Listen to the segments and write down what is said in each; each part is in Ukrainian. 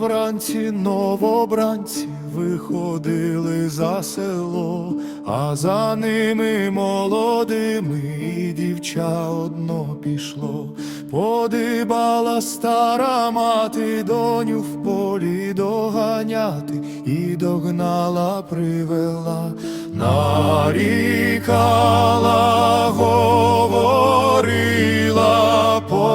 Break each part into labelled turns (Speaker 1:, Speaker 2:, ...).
Speaker 1: вранці новобранці виходили за село, а за ними молодими і дівча одно пішло. Подибала стара мати доню в полі доганяти, і догнала, привела, нарікала,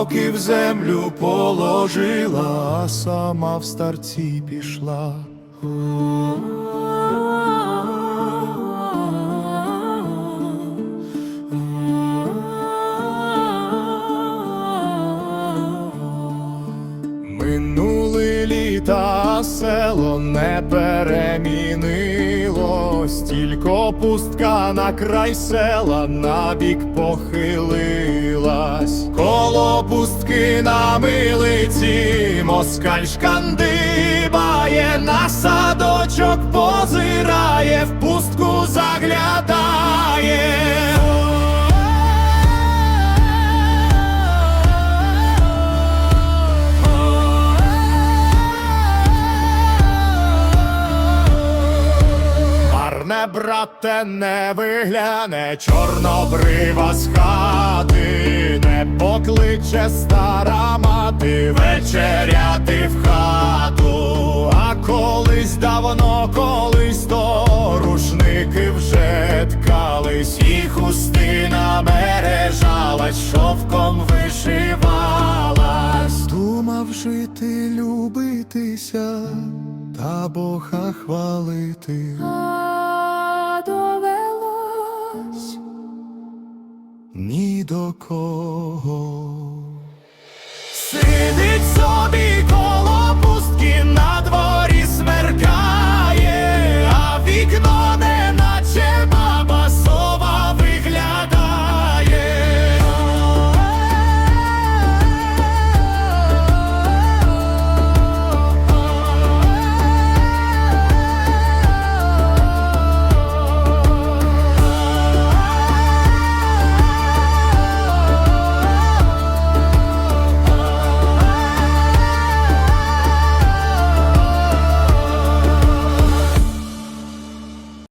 Speaker 1: поки в землю положила, а сама в старці пішла. Минули літа, село не перемінилось, тільки пустка на край села набік похилилась. Коло пустки на милиці, москаль шкандибає, на садочок позирає, в пустку заглядає. Брате, не вигляне, чорнобрива з хати, не покличе стара мати вечеряти в хату, а колись давно, колись то рушники вже ткались, і хустина мережалась, шовком вишивалась. Думав жити, любитися, та Бога хвалити. До кого